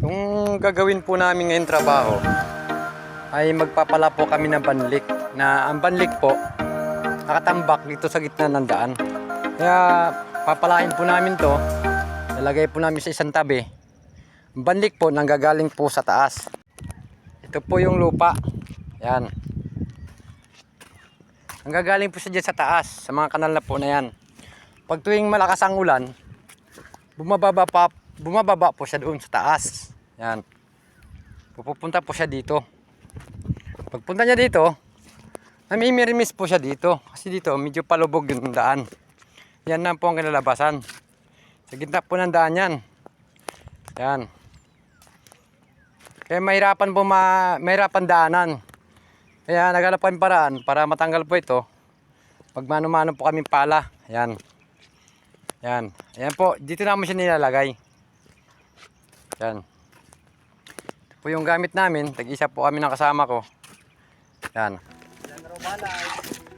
Yung gagawin po namin ngayon trabaho ay magpapala po kami ng banlik na ang banlik po nakatambak dito sa gitna ng daan. Kaya papalain po namin to. Lalagay po namin sa isang tabi. Ang banlik po nanggagaling po sa taas. Ito po yung lupa. Yan. Nanggagaling po siya dyan sa taas, sa mga kanal na po na yan. Pag tuwing malakas ang ulan, bumababa pa, bumababa po siya doon sa taas. Yan. Pupunta po siya dito. Pagpunta niya dito, namimirimis po siya dito. Kasi dito, medyo palubog yung daan. Yan na po ang kinalabasan. Sa gitna po ng daan yan. Yan. Kaya mahirapan po ma, mahirapan daanan. Kaya naghanap kami paraan para matanggal po ito. Pag mano-mano po kami pala. Yan. Yan. Ayan po. Dito namin siya nilalagay. Yan. Po yung gamit namin. Tag-isa po kami ng kasama ko. Yan. Yan raw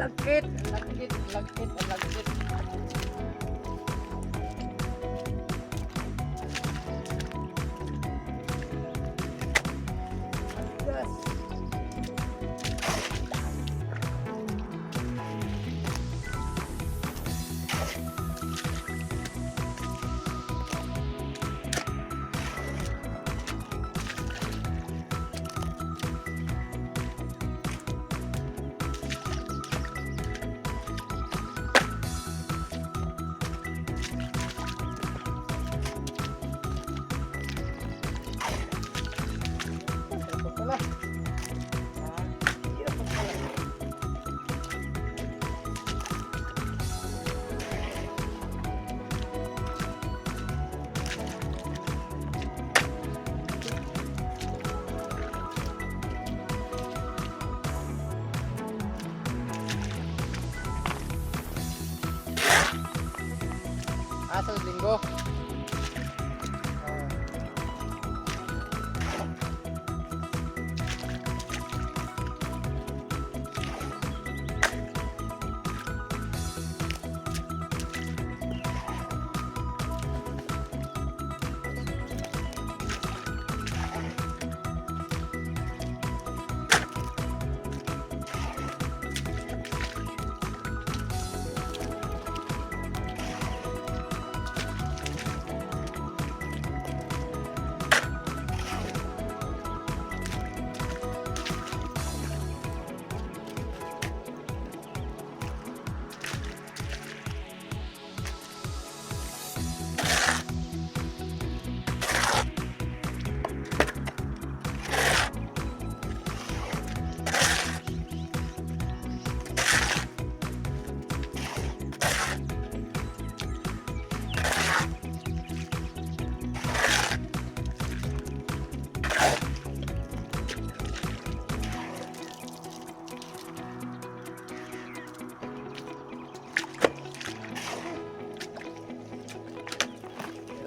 Lagkit, lagkit, lagkit, lagkit. Sa linggo.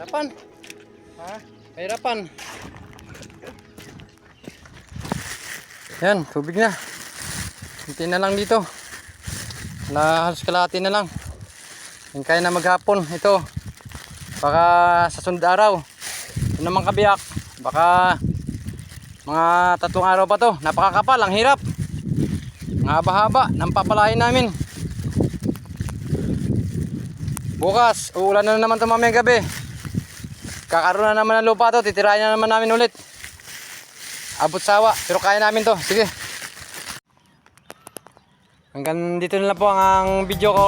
Hirapan. Ha? Hirapan. Yan, tubig na. Hinti na lang dito. Na halos kalahati na lang. Kaya na maghapon. Ito. Baka sa sunod araw. Ito naman kabiyak. Baka mga tatlong araw pa to. Napakakapal. Ang hirap. Ang haba-haba. Papalahin namin. Bukas, uulan na naman ito mamayang gabi. Kakaroon na naman ng lupa to. Titirahin na naman namin ulit. Abot sawa. Pero kaya namin to. Sige. Hanggang dito na lang po ang, video ko.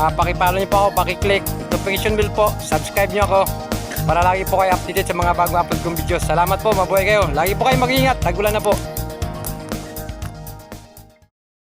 Ah, pakipalo niyo po ako, pakiclick notification bell po, subscribe niyo ako para lagi po kayo updated sa mga bago upload kong videos. Salamat po, mabuhay kayo. Lagi po kayo mag-ingat, tagulan na po.